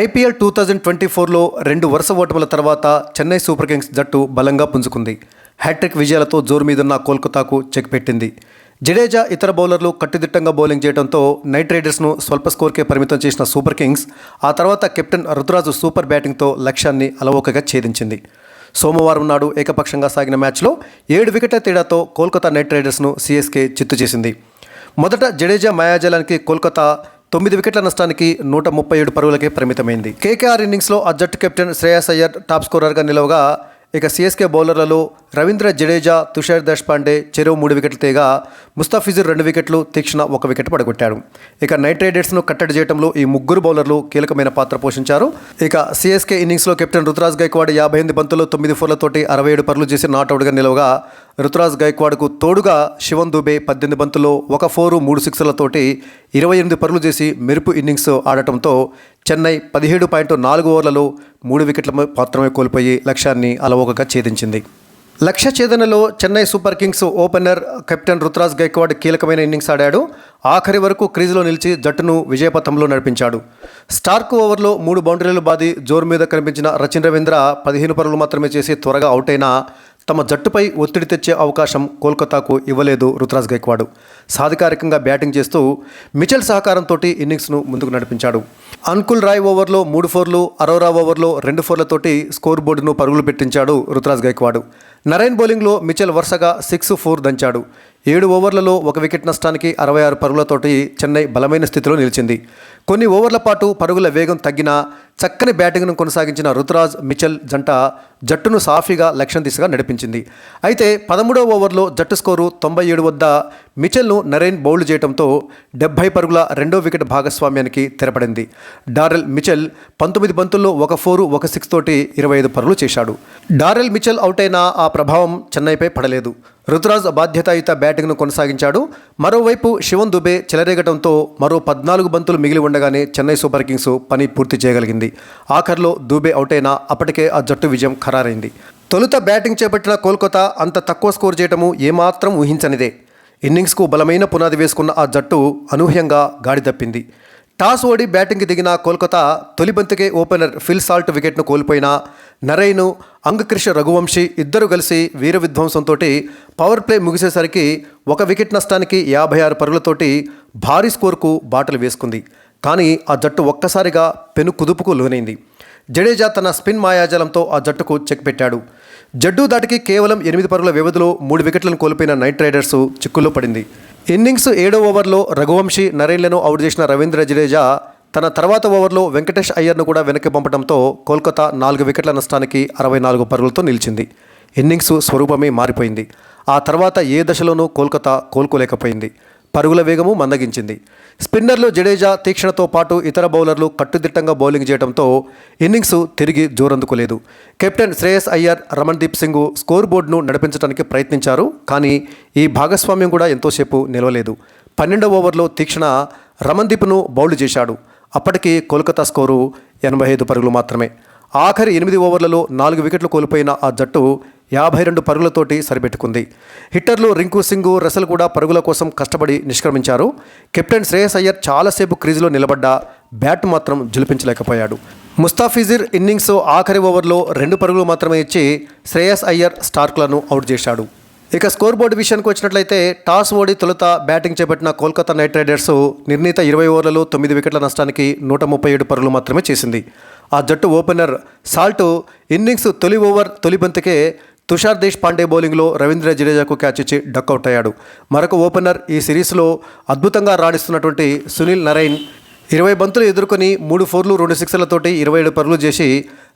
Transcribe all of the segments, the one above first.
IPL two thousand twenty ఫోర్లో రెండు వరుస ఓటముల తర్వాత చెన్నై సూపర్ కింగ్స్ జట్టు బలంగా పుంజుకుంది. హ్యాట్రిక్ విజయాలతో జోరు మీదున్న కోల్కతాకు చెక్ పెట్టింది. జడేజా ఇతర బౌలర్లు కట్టుదిట్టంగా బౌలింగ్ చేయడంతో నైట్ రైడర్స్ను స్వల్ప స్కోర్కే పరిమితం చేసిన సూపర్ కింగ్స్ ఆ తర్వాత కెప్టెన్ రుతురాజు సూపర్ బ్యాటింగ్తో లక్ష్యాన్ని అలవోకగా ఛేదించింది. సోమవారం నాడు ఏకపక్షంగా సాగిన మ్యాచ్లో ఏడు వికెట్ల తేడాతో కోల్కతా నైట్ రైడర్స్ను సీఎస్కే చిత్తు చేసింది. మొదట జడేజా మాయాజాలానికి కోల్కతా తొమ్మిది వికెట్ల నష్టానికి నూట ముప్పై ఏడు పరుగులకే పరిమితమైంది. కేకేఆర్ ఇన్నింగ్స్లో ఆ జట్టు కెప్టెన్ శ్రేయాస్ అయ్యర్ టాప్ స్కోరర్గా నిలవగా ఇక సిఎస్కే బౌలర్లలో రవీంద్ర జడేజా తుషార్ దేశ్పాండే చెరువు మూడు వికెట్లు తీగ ముస్తాఫిజుర్ రెండు వికెట్లు తీక్షణ ఒక వికెట్ పడగొట్టాడు. ఇక నైట్ రైడర్స్ను కట్టడి చేయడంలో ఈ ముగ్గురు బౌలర్లు కీలకమైన పాత్ర పోషించారు. ఇక సిఎస్కే ఇన్నింగ్స్లో కెప్టెన్ రుతురాజ్ గైక్వాడ్ యాభై ఎనిమిది బంతుల్లో తొమ్మిది ఫోర్లతోటి అరవై ఏడు పరులు చేసి నాటౌట్గా నిలవగా రుతురాజ్ గైక్వాడ్కు తోడుగా శివన్ దుబే పద్దెనిమిది బంతుల్లో ఒక ఫోరు మూడు సిక్స్లతోటి ఇరవై ఎనిమిది పరులు చేసి మెరుపు ఇన్నింగ్స్ ఆడటంతో చెన్నై పదిహేడు పాయింట్ నాలుగు ఓవర్లలో మూడు వికెట్ల మాత్రమే కోల్పోయి లక్ష్యాన్ని అలవోకగా ఛేదించింది. లక్ష్య ఛేదనలో Chennai super kings opener captain Ruturaj Gaikwad కీలకమైన ఇన్నింగ్స్ ఆడాడు. ఆఖరి వరకు క్రీజులో నిలిచి జట్టును విజయపథంలో నడిపించాడు. స్టార్క్ ఓవర్లో మూడు బౌండరీలు బాది జోరు మీద కనిపించిన రచిన్ రవీంద్ర పదిహేను పరుగులు మాత్రమే చేసి త్వరగా అవుట్ అయినా తమ జట్టుపై ఒత్తిడి తెచ్చే అవకాశం కోల్కతాకు ఇవ్వలేదు రుతురాజ్ గైక్వాడ్. సాధికారికంగా బ్యాటింగ్ చేస్తూ మిచెల్ సహకారంతో ఇన్నింగ్స్ను ముందుకు నడిపించాడు. అంకుల్ రాయ్ ఓవర్లో మూడు ఫోర్లు అరోరా ఓవర్లో రెండు ఫోర్లతోటి స్కోర్ బోర్డును పరుగులు పెట్టించాడు రుతురాజ్ గైక్వాడ్. నరైన్ బౌలింగ్లో మిచెల్ వరుసగా సిక్స్ ఫోర్ దంచాడు. ఏడు ఓవర్లలో ఒక వికెట్ నష్టానికి అరవై ఆరు పరుగులతోటి చెన్నై బలమైన స్థితిలో నిలిచింది. కొన్ని ఓవర్ల పాటు పరుగుల వేగం తగ్గినా చక్కని బ్యాటింగ్ను కొనసాగించిన రుతురాజ్ మిచెల్ జంట జట్టును సాఫీగా లక్ష్యం దిశగా నడిపించింది. అయితే పదమూడవ ఓవర్లో జట్టు స్కోరు తొంభై ఏడు వద్ద మిచెల్ను నరేన్ బౌల్డ్ చేయడంతో డెబ్బై పరుగుల రెండో వికెట్ భాగస్వామ్యానికి తెరపడింది. డారెల్ మిచెల్ పంతొమ్మిది బంతుల్లో ఒక ఫోరు ఒక సిక్స్ తోటి ఇరవై ఐదు పరుగులు చేశాడు. డారెల్ మిచెల్ అవుట్ అయిన ఆ ప్రభావం చెన్నైపై పడలేదు. రుతురాజ్ బాధ్యతాయుత బ్యాటింగ్ను కొనసాగించాడు. మరోవైపు శివన్ దుబే చెలరేగటంతో మరో పద్నాలుగు బంతులు మిగిలి ఉండగానే చెన్నై సూపర్ కింగ్స్ పని పూర్తి చేయగలిగింది. ఆఖర్లో దుబే అవుట్ అయినా అప్పటికే ఆ జట్టు విజయం ఖరారైంది. తొలుత బ్యాటింగ్ చేపట్టిన కోల్కతా అంత తక్కువ స్కోర్ చేయటము ఏమాత్రం ఊహించనిదే. ఇన్నింగ్స్కు బలమైన పునాది వేసుకున్న ఆ జట్టు అనూహ్యంగా గాడి తప్పింది. టాస్ ఓడి బ్యాటింగ్కి దిగిన కోల్కతా తొలి బంతికే ఓపెనర్ ఫిల్ సాల్ట్ వికెట్ను కోల్పోయినా నరైను అంగకృష్ రఘువంశీ ఇద్దరు కలిసి వీర విధ్వంసంతో పవర్ ప్లే ముగిసేసరికి ఒక వికెట్ నష్టానికి యాభై ఆరు పరుగులతోటి భారీ స్కోర్కు బాటలు వేసుకుంది. కానీ ఆ జట్టు ఒక్కసారిగా పెను కుదుపుకు లోనైంది. జడేజా తన స్పిన్ మాయాజాలంతో ఆ జట్టుకు చెక్ పెట్టాడు. జడ్డు దాటికి కేవలం ఎనిమిది పరుగుల వ్యవధిలో మూడు వికెట్లను కోల్పోయిన నైట్ రైడర్స్ చిక్కుల్లో పడింది. ఇన్నింగ్స్ ఏడో ఓవర్లో రఘువంశీ నరేన్లను అవుట్ చేసిన రవీంద్ర జడేజా తన తర్వాత ఓవర్లో వెంకటేష్ అయ్యర్ను కూడా వెనక్కి పంపడంతో కోల్కతా నాలుగు వికెట్ల నష్టానికి అరవై నాలుగు పరుగులతో నిలిచింది. ఇన్నింగ్స్ స్వరూపమే మారిపోయింది. ఆ తర్వాత ఏ దశలోనూ కోల్కతా కోలుకోలేకపోయింది. పరుగుల వేగము మందగించింది. స్పిన్నర్లు జడేజా తీక్షణతో పాటు ఇతర బౌలర్లు కట్టుదిట్టంగా బౌలింగ్ చేయడంతో ఇన్నింగ్స్ తిరిగి జోరందుకోలేదు. కెప్టెన్ శ్రేయస్ అయ్యర్ రమణ్దీప్ సింగ్ స్కోర్ బోర్డును నడిపించడానికి ప్రయత్నించారు కానీ ఈ భాగస్వామ్యం కూడా ఎంతోసేపు నిలవలేదు. పన్నెండవ ఓవర్లో తీక్షణ రమణ్దీప్ను బౌల్డ్ చేశాడు. అప్పటికి కోల్కతా స్కోరు ఎనభై ఐదు పరుగులు మాత్రమే. ఆఖరి ఎనిమిది ఓవర్లలో నాలుగు వికెట్లు కోల్పోయిన ఆ జట్టు యాభై రెండు పరుగులతోటి సరిపెట్టుకుంది. హిట్టర్లు రింకు సింగ్ రసల్ కూడా పరుగుల కోసం కష్టపడి నిష్క్రమించారు. కెప్టెన్ శ్రేయస్ అయ్యర్ చాలాసేపు క్రీజులో నిలబడ్డా బ్యాట్ మాత్రం జులిపించలేకపోయాడు. ముస్తాఫిజిర్ ఇన్నింగ్స్ ఆఖరి ఓవర్లో రెండు పరుగులు మాత్రమే ఇచ్చి శ్రేయస్ అయ్యర్ స్టార్క్లను అవుట్ చేశాడు. ఇక స్కోర్ బోర్డు విషయానికి వచ్చినట్లయితే టాస్ ఓడి తొలుత బ్యాటింగ్ చేపట్టిన కోల్కతా నైట్ రైడర్స్ నిర్ణీత ఇరవై ఓవర్లలో తొమ్మిది వికెట్ల నష్టానికి నూట ముప్పై ఏడు పరుగులు మాత్రమే చేసింది. ఆ జట్టు ఓపెనర్ సాల్ట్ ఇన్నింగ్స్ తొలి ఓవర్ తొలి బంతికే తుషార్ దేశ్ పాండే బౌలింగ్లో రవీంద్ర జడేజాకు క్యాచ్ ఇచ్చి డక్అవుట్ అయ్యాడు. మరొక ఓపెనర్ ఈ సిరీస్లో అద్భుతంగా రాణిస్తున్నటువంటి సునీల్ నరైన్ ఇరవై బంతులు ఎదుర్కొని మూడు ఫోర్లు రెండు సిక్స్లతోటి ఇరవై ఏడు పరుగులు చేసి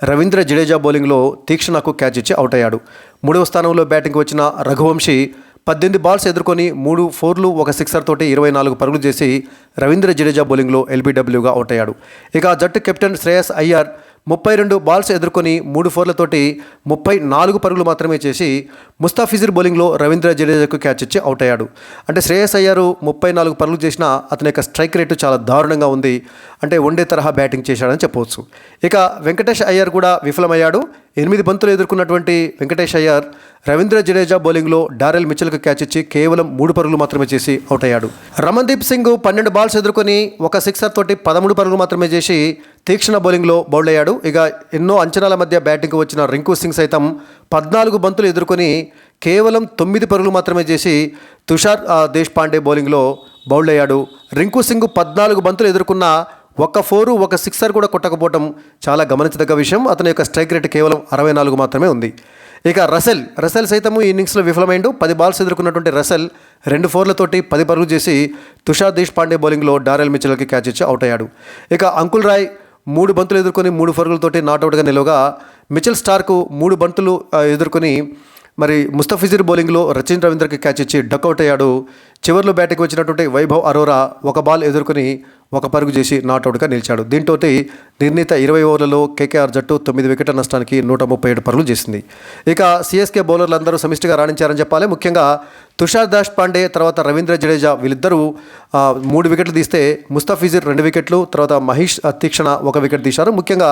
రవీంద్ర జడేజా బౌలింగ్లో తీక్షణకు క్యాచ్ ఇచ్చి అవుట్ అయ్యాడు. మూడవ స్థానంలో బ్యాటింగ్కి వచ్చిన రఘువంశీ పద్దెనిమిది బాల్స్ ఎదుర్కొని మూడు ఫోర్లు ఒక సిక్సర్ తోటి ఇరవై నాలుగు పరుగులు చేసి రవీంద్ర జడేజా బౌలింగ్లో ఎల్బీడబ్ల్యూగా అవుట్ అయ్యాడు. ఇక జట్టు కెప్టెన్ శ్రేయస్ అయ్యర్ ముప్పై రెండు బాల్స్ ఎదుర్కొని మూడు ఫోర్లతోటి ముప్పై నాలుగు పరుగులు మాత్రమే చేసి ముస్తాఫిజిర్ బౌలింగ్లో రవీంద్ర జడేజాకు క్యాచ్ ఇచ్చి అవుట్ అయ్యాడు. అంటే శ్రేయస్ అయ్యారు ముప్పై నాలుగు పరుగులు చేసిన అతని యొక్క స్ట్రైక్ రేటు చాలా దారుణంగా ఉంది. అంటే వన్డే తరహా బ్యాటింగ్ చేశాడని చెప్పవచ్చు. ఇక వెంకటేష్ అయ్యర్ కూడా విఫలమయ్యాడు. ఎనిమిది బంతులు ఎదుర్కొన్నటువంటి వెంకటేష్ అయ్యర్ రవీంద్ర జడేజా బౌలింగ్లో డారెల్ మిచెల్కు క్యాచ్ ఇచ్చి కేవలం మూడు పరుగులు మాత్రమే చేసి అవుట్ అయ్యాడు. రమణ్దీప్ సింగ్ పన్నెండు బాల్స్ ఎదుర్కొని ఒక సిక్సర్ తోటి పదమూడు పరుగులు మాత్రమే చేసి తీక్షణ బౌలింగ్లో బౌల్డ్ అయ్యాడు ఇక ఎన్నో అంచనాల మధ్య బ్యాటింగ్కి వచ్చిన రింకు సింగ్ సైతం పద్నాలుగు బంతులు ఎదుర్కొని కేవలం తొమ్మిది పరుగులు మాత్రమే చేసి తుషార్ దేశ్పాండే బౌలింగ్లో బౌల్డ్ అయ్యాడు రింకు సింగ్ పద్నాలుగు బంతులు ఎదుర్కొన్న ఒక ఫోరు ఒక సిక్సర్ కూడా కొట్టకపోవడం చాలా గమనించదగ్గ విషయం. అతని యొక్క స్ట్రైక్ రేట్ కేవలం అరవై నాలుగు మాత్రమే ఉంది. ఇక రసెల్ రసెల్ సైతము ఈ ఇన్నింగ్స్లో విఫలమైండు. పది బాల్స్ ఎదుర్కొన్నటువంటి రసెల్ రెండు ఫోర్లతోటి పది పరుగులు చేసి తుషార్ దేశ్పాండే బౌలింగ్లో డారెల్ మిచెల్కి క్యాచ్ ఇచ్చి అవుట్ అయ్యాడు. ఇక అంకుల్ రాయ్ మూడు బంతులు ఎదుర్కొని మూడు ఫరుగులతోటి నాట్అవుట్గా నిలవగా మిచెల్ స్టార్కు మూడు బంతులు ఎదుర్కొని మరి ముస్తఫిజీర్ బౌలింగ్లో రచిన్ రవీంద్రకి క్యాచ్ ఇచ్చి డక్అవుట్ అయ్యాడు. చివర్లో బ్యాటింగ్ వచ్చినటువంటి వైభవ్ అరోరా ఒక బాల్ ఎదుర్కొని ఒక పరుగు చేసి నాట్అవుట్గా నిలిచాడు. దీంతో నిర్ణీత ఇరవై ఓవర్లలో కేకేఆర్ జట్టు తొమ్మిది వికెట్ల నష్టానికి నూట ముప్పై ఏడు పరుగులు చేసింది. ఇక సిఎస్కే బౌలర్లు అందరూ సమిష్టిగా రాణించారని చెప్పాలి. ముఖ్యంగా తుషార్ దాష్ పాండే తర్వాత రవీంద్ర జడేజా వీళ్ళిద్దరూ మూడు వికెట్లు తీస్తే ముస్తాఫిజిర్ రెండు వికెట్లు తర్వాత మహేష్ తీక్షణ ఒక వికెట్ తీశారు. ముఖ్యంగా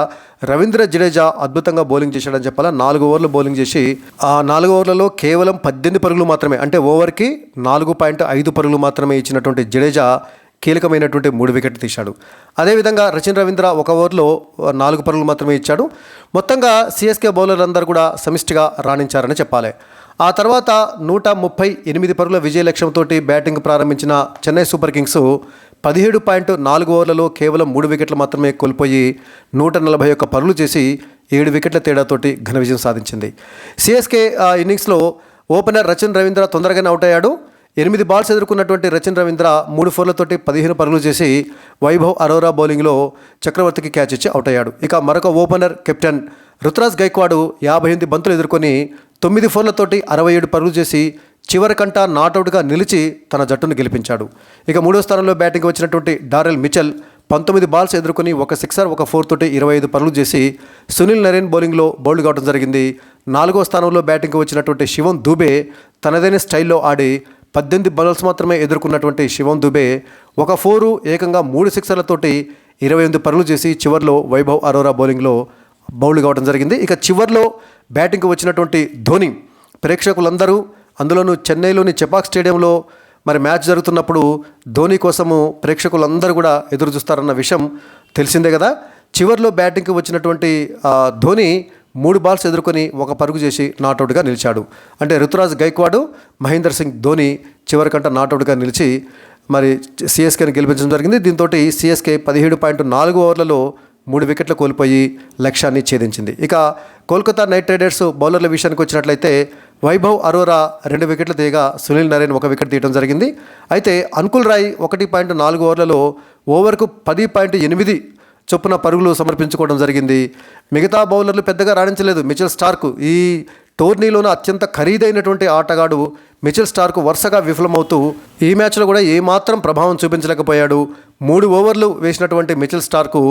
రవీంద్ర జడేజా అద్భుతంగా బౌలింగ్ చేశాడని చెప్పాలా. నాలుగు ఓవర్లు బౌలింగ్ చేసి ఆ నాలుగు ఓవర్లలో కేవలం పద్దెనిమిది పరుగులు మాత్రమే అంటే ఓవర్కి నాలుగు పాయింట్ ఐదు ఐదు పరుగులు మాత్రమే ఇచ్చినటువంటి జడేజా కీలకమైనటువంటి మూడు వికెట్లు తీశాడు. అదేవిధంగా రచిన్ రవీంద్ర ఒక ఓవర్లో నాలుగు పరుగులు మాత్రమే ఇచ్చాడు. మొత్తంగా సిఎస్కే బౌలర్లందరూ కూడా సమిష్టిగా రాణించారని చెప్పాలి. ఆ తర్వాత నూట ముప్పై ఎనిమిది పరుగుల విజయ లక్ష్యంతో బ్యాటింగ్ ప్రారంభించిన చెన్నై సూపర్ కింగ్స్ పదిహేడు పాయింట్ నాలుగు ఓవర్లలో కేవలం మూడు వికెట్లు మాత్రమే కోల్పోయి నూట నలభై ఒక్క పరుగులు చేసి ఏడు వికెట్ల తేడాతోటి ఘన విజయం సాధించింది. సిఎస్కే ఇన్నింగ్స్లో ఓపెనర్ రచిన్ రవీంద్ర తొందరగానే అవుట్ అయ్యాడు. ఎనిమిది బాల్స్ ఎదుర్కొన్నటువంటి రచిన్ రవీంద్ర మూడు ఫోర్లతోటి పదిహేను పరుగులు చేసి వైభవ్ అరోరా బౌలింగ్లో చక్రవర్తికి క్యాచ్ ఇచ్చి అవుట్ అయ్యాడు. ఇక మరొక ఓపెనర్ కెప్టెన్ రుతురాజ్ గైక్వాడు యాభై ఎనిమిది బంతులు ఎదుర్కొని తొమ్మిది ఫోర్లతోటి అరవై ఏడు పరుగులు చేసి చివరికంట నాటౌట్గా నిలిచి తన జట్టును గెలిపించాడు. ఇక మూడో స్థానంలో బ్యాటింగ్ వచ్చినటువంటి డారెల్ మిచెల్ పంతొమ్మిది బాల్స్ ఎదుర్కొని ఒక సిక్సర్ ఒక ఫోర్ తోటి ఇరవై ఐదు పనులు చేసి సునీల్ నరేన్ బౌలింగ్లో బౌల్డ్ కావడం జరిగింది. నాలుగో స్థానంలో బ్యాటింగ్కి వచ్చినటువంటి శివం దూబే తనదైన స్టైల్లో ఆడి పద్దెనిమిది బౌలర్స్ మాత్రమే ఎదుర్కొన్నటువంటి శివం దుబే ఒక ఫోరు ఏకంగా మూడు సిక్సర్లతోటి ఇరవై ఎనిమిది పరుగులు చేసి చివర్లో వైభవ్ అరోరా బౌలింగ్లో బౌల్ కావడం జరిగింది. ఇక చివర్లో బ్యాటింగ్కి వచ్చినటువంటి ధోని ప్రేక్షకులందరూ అందులోనూ చెన్నైలోని చెపాక్ స్టేడియంలో మరి మ్యాచ్ జరుగుతున్నప్పుడు ధోని కోసము ప్రేక్షకులందరూ కూడా ఎదురు చూస్తారన్న విషయం తెలిసిందే కదా. చివర్లో బ్యాటింగ్కి వచ్చినటువంటి ధోని మూడు బాల్స్ ఎదుర్కొని ఒక పరుగు చేసి నాటౌట్గా నిలిచాడు. అంటే రుతురాజ్ గైక్వాడు మహేందర్ సింగ్ ధోని చివరికంట నాటౌట్గా నిలిచి మరి సిఎస్కేని గెలిపించడం జరిగింది. దీంతో సిఎస్కే పదిహేడు పాయింట్ నాలుగు ఓవర్లలో మూడు వికెట్లు కోల్పోయి లక్ష్యాన్ని ఛేదించింది. ఇక కోల్కతా నైట్ రైడర్స్ బౌలర్ల విషయానికి వచ్చినట్లయితే వైభవ్ అరోరా రెండు వికెట్లు తీయగా సునీల్ నరేన్ ఒక వికెట్ తీయడం జరిగింది. అయితే అంకుల్ రాయ్ ఒకటి పాయింట్ నాలుగు ఓవర్లలో ఓవర్కు పది పాయింట్ ఎనిమిది చొప్పున పరుగులు సమర్పించుకోవడం జరిగింది. మిగతా బౌలర్లు పెద్దగా రాణించలేదు. మిచెల్ స్టార్కు ఈ టోర్నీలోనే అత్యంత ఖరీదైనటువంటి ఆటగాడు మిచెల్ స్టార్కు వరుసగా విఫలమవుతూ ఈ మ్యాచ్లో కూడా ఏమాత్రం ప్రభావం చూపించలేకపోయాడు. మూడు ఓవర్లు వేసినటువంటి మిచెల్ స్టార్కు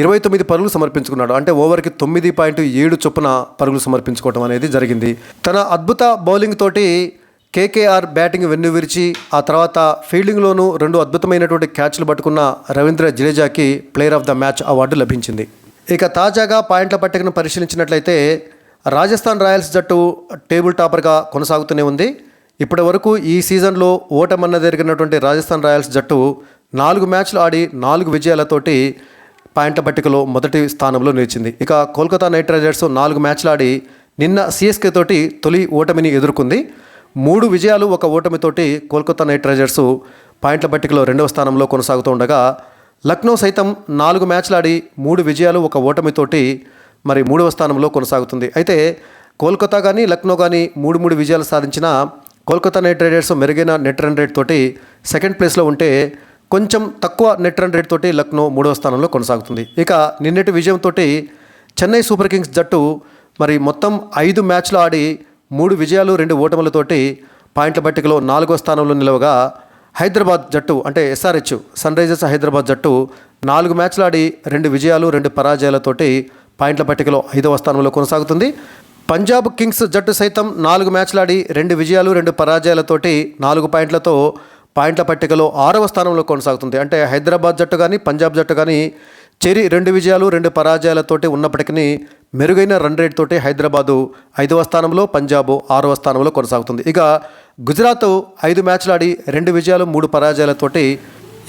ఇరవై తొమ్మిది పరుగులు సమర్పించుకున్నాడు. అంటే ఓవర్కి తొమ్మిది పాయింట్ ఏడు చొప్పున పరుగులు సమర్పించుకోవడం అనేది జరిగింది. తన అద్భుత బౌలింగ్ తోటి కేకేఆర్ బ్యాటింగ్ వెన్నువిరిచి ఆ తర్వాత ఫీల్డింగ్లోనూ రెండు అద్భుతమైనటువంటి క్యాచ్లు పట్టుకున్న Ravindra జడేజాకి player of the match award లభించింది. ఇక తాజాగా పాయింట్ల పట్టికను పరిశీలించినట్లయితే రాజస్థాన్ రాయల్స్ జట్టు టేబుల్ టాపర్గా కొనసాగుతూనే ఉంది. ఇప్పటి వరకు ఈ సీజన్లో ఓటమన్న జరిగినటువంటి రాజస్థాన్ రాయల్స్ జట్టు నాలుగు మ్యాచ్లు ఆడి నాలుగు విజయాలతోటి పాయింట్ల పట్టికలో మొదటి స్థానంలో నిలిచింది. ఇక కోల్కతా నైట్ రైడర్స్ నాలుగు మ్యాచ్లు ఆడి నిన్న సిఎస్కే తోటి తొలి ఓటమిని ఎదుర్కొంది. మూడు విజయాలు ఒక ఓటమితోటి కోల్కతా నైట్ రైడర్స్ పాయింట్ల పట్టికలో రెండవ స్థానంలో కొనసాగుతూ ఉండగా లక్నో సైతం నాలుగు మ్యాచ్లు ఆడి మూడు విజయాలు ఒక ఓటమితోటి మరి మూడవ స్థానంలో కొనసాగుతుంది. అయితే కోల్కతా కానీ లక్నో కానీ మూడు మూడు విజయాలు సాధించిన కోల్కతా నైట్ రైడర్స్ మెరుగైన నెట్ రన్ రేట్ తోటి సెకండ్ ప్లేస్లో ఉంటే కొంచెం తక్కువ నెట్ రన్ రేట్ తోటి లక్నో మూడవ స్థానంలో కొనసాగుతుంది. ఇక నిన్నటి విజయంతో చెన్నై సూపర్ కింగ్స్ జట్టు మరి మొత్తం ఐదు మ్యాచ్లు ఆడి మూడు విజయాలు రెండు ఓటములతోటి పాయింట్ల పట్టికలో నాలుగో స్థానంలో నిలవగా హైదరాబాద్ జట్టు అంటే ఎస్ఆర్హెచ్ సన్ రైజర్స్ హైదరాబాద్ జట్టు నాలుగు మ్యాచ్లు ఆడి రెండు విజయాలు రెండు పరాజయాలతోటి పాయింట్ల పట్టికలో ఐదవ స్థానంలో కొనసాగుతుంది. పంజాబ్ కింగ్స్ జట్టు సైతం నాలుగు మ్యాచ్లు ఆడి రెండు విజయాలు రెండు పరాజయాలతోటి నాలుగు పాయింట్లతో పాయింట్ల పట్టికలో ఆరవ స్థానంలో కొనసాగుతుంది. అంటే హైదరాబాద్ జట్టు కానీ పంజాబ్ జట్టు కానీ చెరి రెండు విజయాలు రెండు పరాజయాలతోటి ఉన్నప్పటికీ మెరుగైన రన్ రేట్ హైదరాబాదు ఐదవ స్థానంలో పంజాబ్ ఆరవ స్థానంలో కొనసాగుతుంది. ఇక గుజరాత్ ఐదు మ్యాచ్లు ఆడి రెండు విజయాలు మూడు పరాజయాలతోటి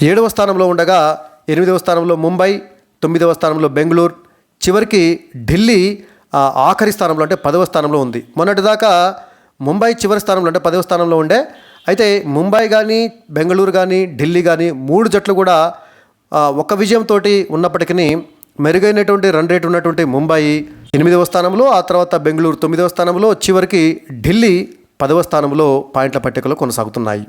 ఏడవ స్థానంలో ఉండగా ఎనిమిదవ స్థానంలో ముంబై తొమ్మిదవ స్థానంలో బెంగళూరు చివరికి ఢిల్లీ ఆఖరి స్థానంలో అంటే పదవ స్థానంలో ఉంది. మొన్నటిదాకా ముంబై చివరి స్థానంలో అంటే పదవ స్థానంలో ఉండే. అయితే ముంబై కానీ బెంగళూరు కానీ ఢిల్లీ కానీ మూడు జట్లు కూడా ఒక ఒక్క విజయంతో ఉన్నప్పటికీ మెరుగైనటువంటి రన్ రేట్ ఉన్నటువంటి ముంబై ఎనిమిదవ స్థానంలో ఆ తర్వాత బెంగళూరు తొమ్మిదవ స్థానంలో చివరికి ఢిల్లీ పదవ స్థానంలో పాయింట్ల పట్టికలో కొనసాగుతున్నాయి.